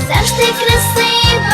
завжди красива,